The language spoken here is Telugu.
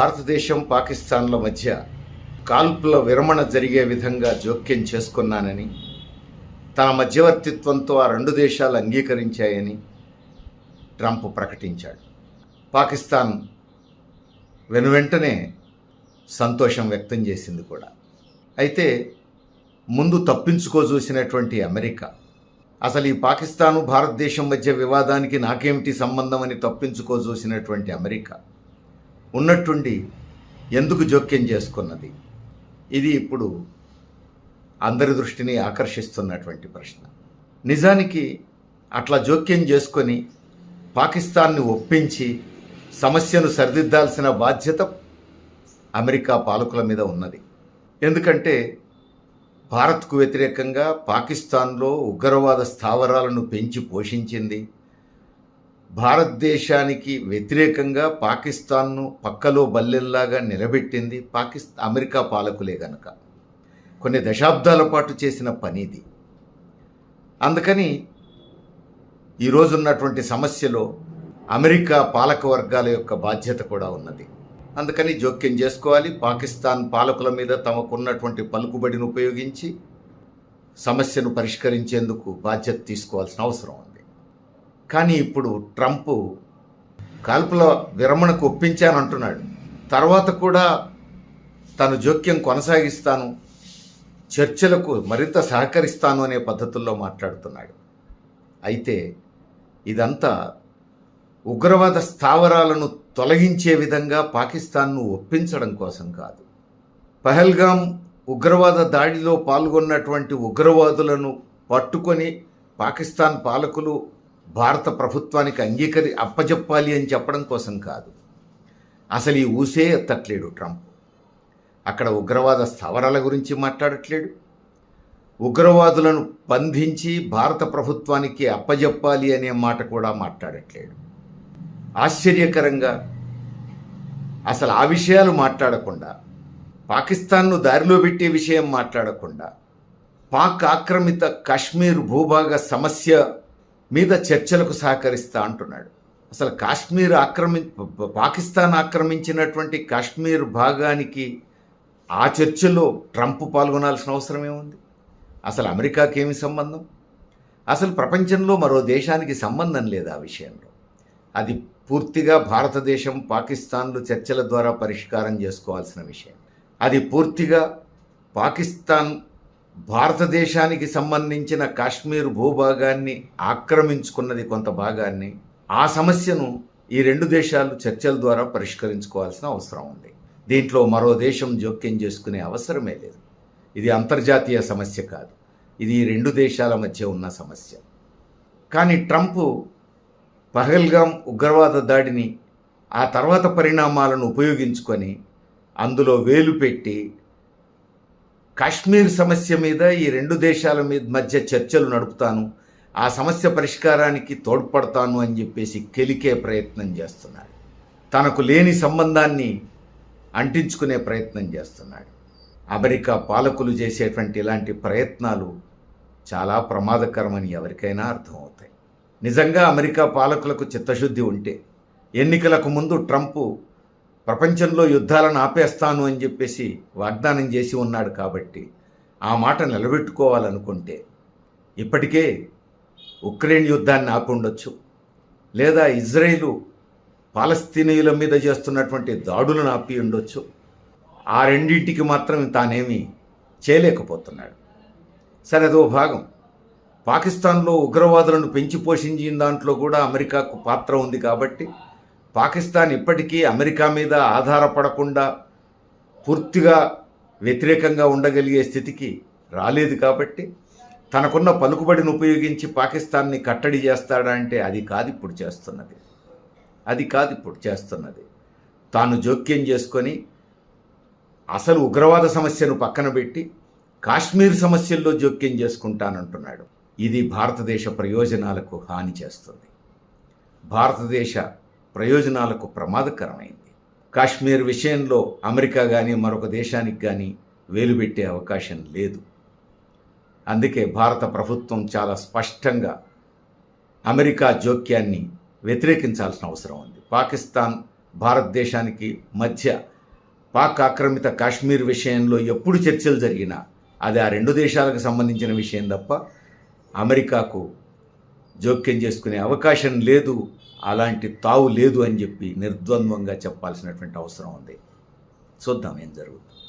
భారతదేశం పాకిస్తాన్ల మధ్య కాల్పుల విరమణ జరిగే విధంగా జోక్యం చేసుకున్నానని తన మధ్యవర్తిత్వంతో ఆ రెండు దేశాలు అంగీకరించాయని ట్రంప్ ప్రకటించాడు. పాకిస్తాన్ వెనువెంటనే సంతోషం వ్యక్తం చేసింది కూడా. అయితే ముందు తప్పించుకో చూసినటువంటి అమెరికా అసలు ఈ పాకిస్తాను భారతదేశం మధ్య వివాదానికి నాకేమిటి సంబంధం అని తప్పించుకో చూసినటువంటి అమెరికా ఉన్నట్టుండి ఎందుకు జోక్యం చేసుకున్నది? ఇది ఇప్పుడు అందరి దృష్టిని ఆకర్షిస్తున్నటువంటి ప్రశ్న. నిజానికి అట్లా జోక్యం చేసుకొని పాకిస్తాన్ని ఒప్పించి సమస్యను సరిదిద్దాల్సిన బాధ్యత అమెరికా పాలకుల మీద ఉన్నది. ఎందుకంటే భారత్కు వ్యతిరేకంగా పాకిస్తాన్లో ఉగ్రవాద స్థావరాలను పెంచి పోషించింది భారతదేశానికి వ్యతిరేకంగా పాకిస్తాన్ను పక్కలో బల్లెల్లాగా నిలబెట్టింది పాకిస్తా అమెరికా పాలకులే గనక. కొన్ని దశాబ్దాల పాటు చేసిన పనిది. అందుకని ఈరోజు ఉన్నటువంటి సమస్యలో అమెరికా పాలక వర్గాల యొక్క బాధ్యత కూడా ఉన్నది. అందుకని జోక్యం చేసుకోవాలి. పాకిస్తాన్ పాలకుల మీద తమకున్నటువంటి పలుకుబడిని ఉపయోగించి సమస్యను పరిష్కరించేందుకు బాధ్యత తీసుకోవాల్సిన అవసరం ఉంది. కానీ ఇప్పుడు ట్రంప్ కాల్పుల విరమణకు ఒప్పించానంటున్నాడు. తర్వాత కూడా తను జోక్యం కొనసాగిస్తాను చర్చలకు మరింత సహకరిస్తాను అనే పద్ధతుల్లో మాట్లాడుతున్నాడు. అయితే ఇదంతా ఉగ్రవాద స్థావరాలను తొలగించే విధంగా పాకిస్తాన్ను ఒప్పించడం కోసం కాదు. పహల్గాం ఉగ్రవాద దాడిలో పాల్గొన్నటువంటి ఉగ్రవాదులను పట్టుకొని పాకిస్తాన్ పాలకులు భారత ప్రభుత్వానికి అంగీకరి అప్పజెప్పాలి అని చెప్పడం కోసం కాదు. అసలు ఈ ఊసే ఎత్తట్లేడు ట్రంప్. అక్కడ ఉగ్రవాద స్థావరాల గురించి మాట్లాడట్లేడు. ఉగ్రవాదులను బంధించి భారత ప్రభుత్వానికి అప్పజెప్పాలి అనే మాట కూడా మాట్లాడట్లేడు. ఆశ్చర్యకరంగా అసలు ఆ విషయాలు మాట్లాడకుండా పాకిస్తాన్ను దారిలో పెట్టే విషయం మాట్లాడకుండా పాక్ ఆక్రమిత కాశ్మీర్ భూభాగ సమస్య మీద చర్చలకు సహకరిస్తా అంటున్నాడు. అసలు కాశ్మీర్ ఆక్రమి పాకిస్తాన్ ఆక్రమించినటువంటి కాశ్మీర్ భాగానికి ఆ చర్చలో ట్రంప్ పాల్గొనాల్సిన అవసరం ఏముంది? అసలు అమెరికాకి ఏమి సంబంధం? అసలు ప్రపంచంలో మరో దేశానికి సంబంధం లేదు ఆ విషయంలో? అది పూర్తిగా భారతదేశం పాకిస్తాన్లు చర్చల ద్వారా పరిష్కారం చేసుకోవాల్సిన విషయం. అది పూర్తిగా పాకిస్తాన్ భారతదేశానికి సంబంధించిన కాశ్మీర్ భూభాగాన్ని ఆక్రమించుకున్నది కొంత భాగాన్ని ఆ సమస్యను ఈ రెండు దేశాలు చర్చల ద్వారా పరిష్కరించుకోవాల్సిన అవసరం ఉంది. దీంట్లో మరో దేశం జోక్యం చేసుకునే అవసరమే లేదు. ఇది అంతర్జాతీయ సమస్య కాదు. ఇది ఈ రెండు దేశాల మధ్య ఉన్న సమస్య. కానీ ట్రంప్ పహల్గాం ఉగ్రవాద దాడిని ఆ తర్వాత పరిణామాలను ఉపయోగించుకొని అందులో వేలు పెట్టి కాశ్మీర్ సమస్య మీద ఈ రెండు దేశాల మీద మధ్య చర్చలు నడుపుతాను. ఆ సమస్య పరిష్కారానికి తోడ్పడతాను అని చెప్పేసి కెలికే ప్రయత్నం చేస్తున్నాడు. తనకు లేని సంబంధాన్ని అంటించుకునే ప్రయత్నం చేస్తున్నాడు. అమెరికా పాలకులు చేసేటువంటి ఇలాంటి ప్రయత్నాలు చాలా ప్రమాదకరమని ఎవరికైనా అర్థమవుతాయి. నిజంగా అమెరికా పాలకులకు చిత్తశుద్ధి ఉంటే ఎన్నికలకు ముందు ట్రంప్ ప్రపంచంలో యుద్ధాలను ఆపేస్తాను అని చెప్పేసి వాగ్దానం చేసి ఉన్నాడు కాబట్టి ఆ మాట నిలబెట్టుకోవాలనుకుంటే ఇప్పటికే ఉక్రెయిన్ యుద్ధాన్ని ఆపుండొచ్చు. లేదా ఇజ్రాయిలు పాలస్తీనీయుల మీద చేస్తున్నటువంటి దాడులను ఆపి ఉండొచ్చు. ఆ రెండింటికి మాత్రం తానేమి చేయలేకపోతున్నాడు. సరే అదో భాగం. పాకిస్తాన్లో ఉగ్రవాదులను పెంచి పోషించిన దాంట్లో కూడా అమెరికాకు పాత్ర ఉంది కాబట్టి పాకిస్తాన్ ఇప్పటికీ అమెరికా మీద ఆధారపడకుండా పూర్తిగా వ్యతిరేకంగా ఉండగలిగే స్థితికి రాలేదు కాబట్టి తనకున్న పలుకుబడిని ఉపయోగించి పాకిస్తాన్ని కట్టడి చేస్తాడా అంటే అది కాదు ఇప్పుడు చేస్తున్నది. అది కాదు ఇప్పుడు చేస్తున్నది. తాను జోక్యం చేసుకొని అసలు ఉగ్రవాద సమస్యను పక్కన పెట్టి కాశ్మీర్ సమస్యల్లో జోక్యం చేసుకుంటానంటున్నాడు. ఇది భారతదేశ ప్రయోజనాలకు హాని చేస్తుంది. భారతదేశ ప్రయోజనాలకు ప్రమాదకరమైంది. కాశ్మీర్ విషయంలో అమెరికా కానీ మరొక దేశానికి కానీ వేలుబెట్టే అవకాశం లేదు. అందుకే భారత ప్రభుత్వం చాలా స్పష్టంగా అమెరికా జోక్యాన్ని వ్యతిరేకించాల్సిన అవసరం ఉంది. పాకిస్తాన్ భారతదేశానికి మధ్య పాక్ ఆక్రమిత కాశ్మీర్ విషయంలో ఎప్పుడు చర్చలు జరిగినా అది ఆ రెండు దేశాలకు సంబంధించిన విషయం తప్ప అమెరికాకు జోక్యం చేసుకునే అవకాశం లేదు అలాంటి తావు లేదు అని చెప్పి నిర్ద్వంద్వంగా చెప్పాల్సినటువంటి అవసరం ఉంది. చూద్దాం ఏం జరుగుతుంది.